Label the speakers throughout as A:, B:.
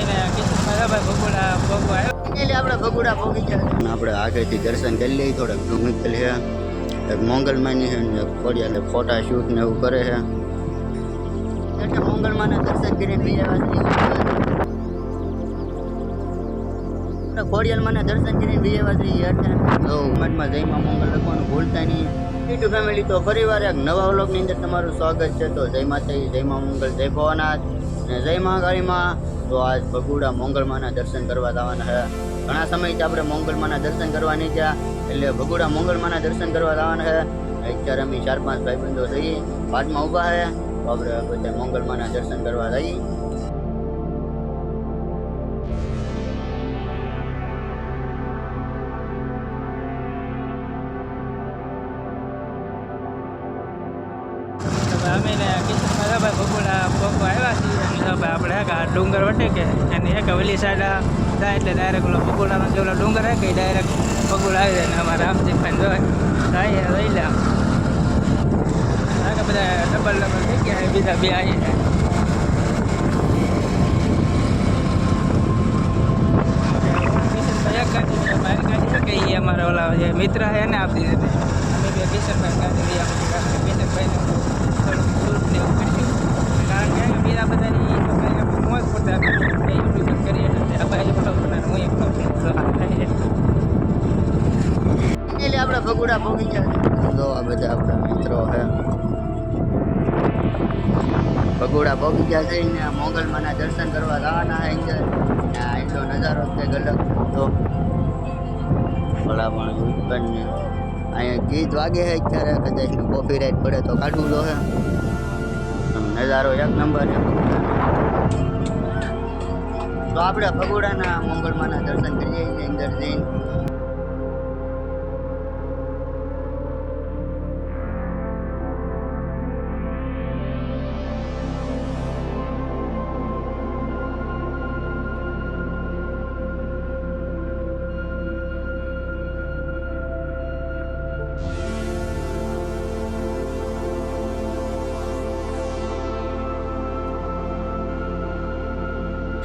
A: અમે કિશોરભાઈ ભાઈ ભગોડા ભગો આવ્યો.
B: એટલે આપણે ભગુડા આગળથી દર્શન કરી લઈએ થોડાક ડુંગર છે. એક મોંગલમાની છે ને એટલે ફોટા શૂટ ને એવું કરે છે. એટલે મોંગલમાના દર્શન કરીને બીજા વાત ખોડિયાલમાંના દર્શન કરીને બીજા વાસી હેઠળ તો મનમાં જયમાં મોંગલ લખવાનું ભૂલતા નહીં. યુટ્યુબ ફેમિલી તો ફરીવાર એક નવા વ્લોગની અંદર તમારું સ્વાગત છે. તો જય માતા જય મા મંગલ જય ભવાનાથ અને જય મહાકાળીમાં તો આજ ભગુડા મોંગલમાના દર્શન કરવા જવાના છે. ઘણા સમયથી આપણે મોંગલમાના દર્શન કરવા નહીં ગયા, એટલે ભગુડા મોંગલમાના દર્શન કરવા જવાના છે. અત્યારે અમે ચાર પાંચ ભાઈબંધો થઈ બાદમાં ઊભા છે, તો આપણે બધા મોંગલમાના દર્શન કરવા જઈએ.
A: અમે કિશન કિશોરભાઈ ભાઈ ભગોડા ભગો આવ્યા છીએ ભાઈ આપણે એક આ ડુંગર વટે કે એની એક ઓલી સાઈડ જાય એટલે ડાયરેક્ટ ઓલો ભગોડાનો જે ઓલો ડુંગર હે કે ડાયરેક્ટ ભગોડા આવી જાય ને અમારા રામજીભાઈ જોવાય જાય લઈ લે હા કે બધા ડબલ ડબલ થઈ ગયા બીજા બે આવી જાય અમારા ઓલા જે મિત્ર છે એને આપી દીધી અમે બે કિશોરભાઈ ગાડી લઈ આપી કારણ કે કિશોરભાઈને થોડુંક દૂર ને
B: ભગુડા પહોંચી જાય તો આ બધા આપણા મિત્રો છે. ભગુડા પહોંચી ગયા છે ને મોગલમાના દર્શન કરવા જવાના છે અંદર ને આ એટલો નજારો છે ગલક તો ભલા પણ દુકાન ને અહીંયા ગીત વાગે છે અત્યારે. કદાચ કોફી રાઈટ પડે તો કાઢવું લો છે આમ નજારો એક નંબર છે. તો આપણે ભગુડાના મંગળમાના દર્શન કરીએ છીએ અંદર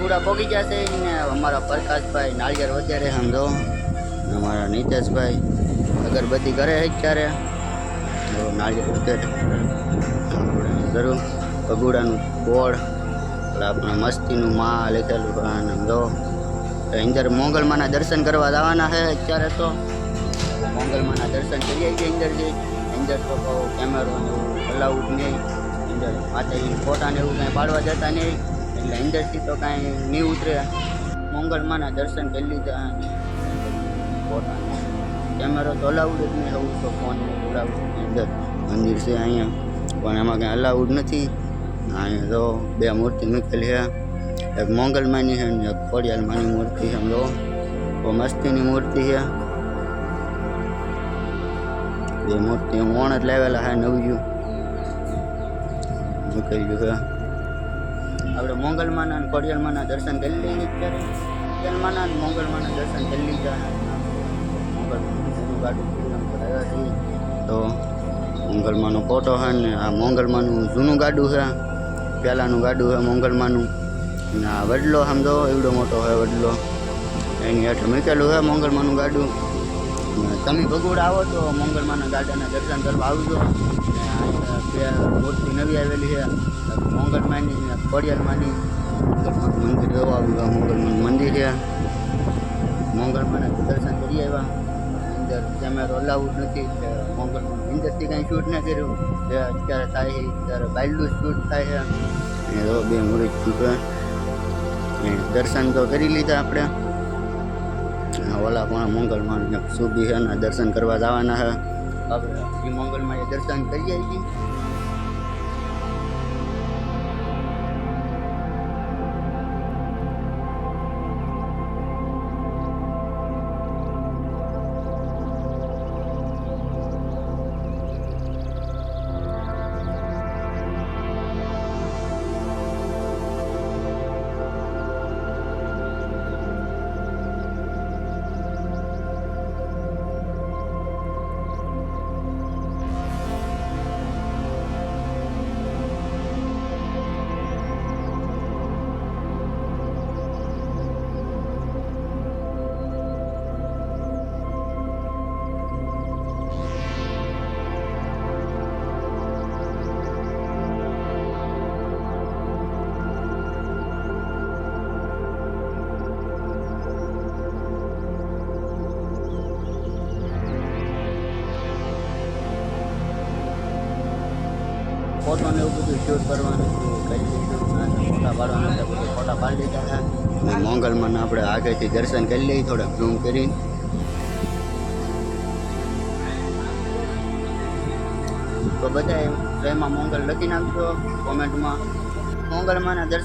B: પૂરા પોગી જશે ને અમારા પ્રકાશભાઈ નાળિયેર વધારે સમજો. અમારા નીતેશભાઈ અગરબત્તી કરે છે અત્યારે. તો નાળિયેર વધારે જરૂર. પગુડાનું ગોળ આપણે મસ્તીનું માં લખેલું સમજો. અંદર મોગલમાના દર્શન કરવા જવાના છે અત્યારે તો. મોંગલમાના દર્શન કરીએ છીએ અંદરથી અંદર તો કહું કેમેરો ને એવું અલાઉડ નહીં. અંદર માતાજીના ફોટા ને એવું કાંઈ પાડવા જતા નહીં. એટલે અંદરથી તો કાંઈ નહીં ઉતરે. મોંગલમાના દર્શન કરી લીધા. ફોટા. કેમેરો તો અલાઉડ જ નહીં હોવું તો ફોન અલાઉડ અંદર મંદિર છે અહીંયા. પણ એમાં કાંઈ અલાઉડ નથી. અહીંયા તો બે મૂર્તિ મૂકેલી છે. એક મોંગલમાની છે ને એક ખોડિયાલમાની મૂર્તિ છે. સમજો? બહુ મસ્તીની મૂર્તિ છે. બે મૂર્તિ ઓણ જ લાવેલા છે નવ્યું મૂકેલું છે? આપણે મોંગલમાના અને ખોડિયાલમાના દર્શન કરી લઈએ અત્યારે ખોડિયાલમાના અને મોંગલમાના દર્શન કરી લીધા મોંગલમાનું તો મોંગલમાનો ફોટો છે ને આ મોંગલમાનું જૂનું ગાડું છે. પહેલાંનું ગાડું છે મોંગલમાનું ને આ વડલો સમજો એવડો મોટો છે વડલો. એની હેઠળ મૂકેલું છે મોંગલમાનું ગાડું. તમે ભગોળ આવો તો મોંગલમાના ગાડાના દર્શન કરવા આવજો. મૂર્તિ નવી આવેલી છે. મોંગલમાની ને એક મંદિર જોવા આવ્યું મોંગલમાનું મંદિર છે. મોંગલમાના દર્શન કરી આવ્યા. અંદર કેમેરો અલાઉડ નથી, એટલે અંદરથી કાંઈ શૂટ ન કર્યું. અત્યારે થાય છે, ત્યારે બાયલું શૂટ થાય છે. જો બે મૂર્તિ ચૂકે દર્શન તો કરી લીધા આપણે. ઓલા પણ મંગળમાં ને દર્શન કરવા જવાના છે. આપણે મંગળમાં દર્શન કરી આવીએ مکی نک مل در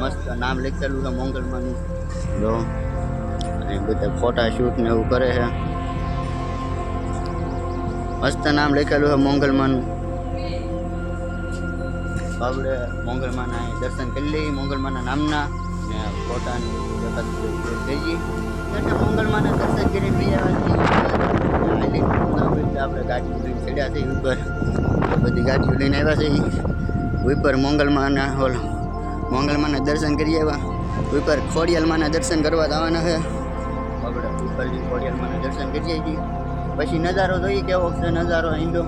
B: مست نام لکھے مرٹا شوٹ کر મસ્ત નામ લખેલું છે મોંગલમાનું આપણે મોંગલમાના દર્શન કરી લઈએ, મોંગલમાના નામના. ને ફોટાની વખત જઈએ એટલે મોંગલમાના દર્શન કરી વિયેવાસી આપણે ગાડી લઈને ચડ્યા છે ઉપર બધી ગાડીઓ લઈને આવ્યા છે. ઉપર મોંગલમાના, ઓલ, મોંગલમાના દર્શન કરી આવ્યા. ઉપર ખોડિયાલમાના દર્શન કરવા જવાના છે. આપણે ઉપરથી ખોડિયાલમાના દર્શન કરીએ છીએ પછી નજારો જોઈએ કેવો છે નજારો હિન્દુ.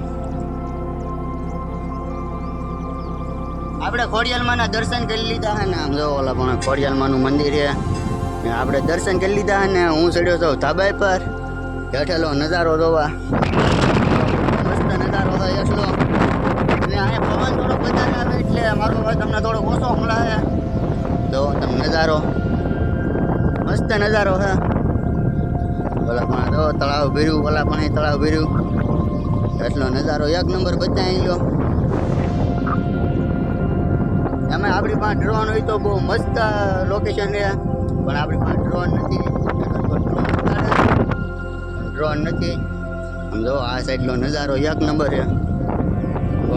B: આપણે ખોડિયાલમાના દર્શન કરી લીધા હે ને, આમ જો ઓલા પણ ખોડિયાલમાનું મંદિર છે. ને આપણે દર્શન કરી લીધા હે ને, હું ચડ્યો છું ધાબાઈ પર. હેઠેલો નજારો જોવા. મસ્ત નજારો હોય એટલો અને અહીંયા પવન થોડો વધારે આવે એટલે મારો અવાજ તમને થોડો ઓછો સંભળાય તો તમે નજારો. મસ્ત નજારો છે. ઓલા જો તળાવ ભર્યું ઓલા પણ તળાવ ભર્યું. એટલો નજારો એક નંબર બતાવી લો એમાં આપણી પાસે ડ્રોન હોય તો બહુ મસ્ત લોકેશન રહે પણ આપણી પાસે ડ્રોન નથી. ડ્રોન નથી. આમ જો, આ સાઈડનો નજારો એક નંબર છે.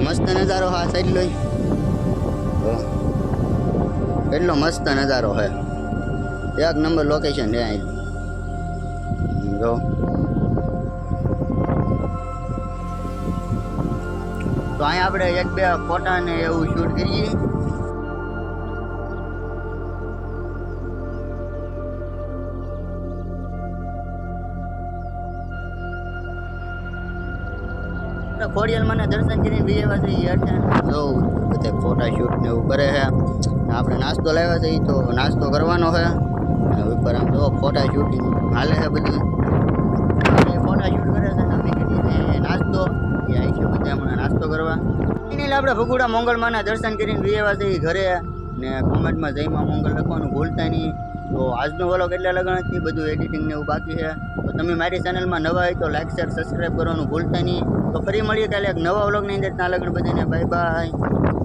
B: મસ્ત નજારો આ સાઈડનો. કેટલો મસ્ત નજારો છે. એક નંબર લોકેશન છે અહીં. જો તો અહીંયા આપણે એક બે ફોટા ને એવું શૂટ કરીએ. ખોડિયાલમાંના દર્શન કરીને બે એવા છે, ઈ અઠ્ઠા જો, બધે ફોટા શૂટ ને એવું કરે છે. ને આપણે નાસ્તો લાવ્યા છે, ઈ તો નાસ્તો કરવાનો છે. અને ઉપર આમ જો ફોટા શૂટિંગ હાલે છે બધું. એ ફોટા શૂટ કરે છે, અમે કીધી નાસ્તો એ આવી છે બધા હમણાં નાસ્તો કરવા. એને આપણે ભગુડા મોંગલમાંના દર્શન કરીને એવા ઘરે ને કોમેન્ટમાં જયમાં મોંગલ લખવાનું ભૂલતા નહીં. તો આજનો વલો કેટલા લગન હતી બધું એડિટિંગ ને એવું બાકી છે. તો તમે મારી ચેનલમાં નવા હોય તો લાઈક શેર સબસ્ક્રાઈબ કરવાનું ભૂલતા નહીં. તો ફરી મળીએ કાલે એક નવા વ્લોગની અંદર. ત્યાં લગન બધાને બાય બાય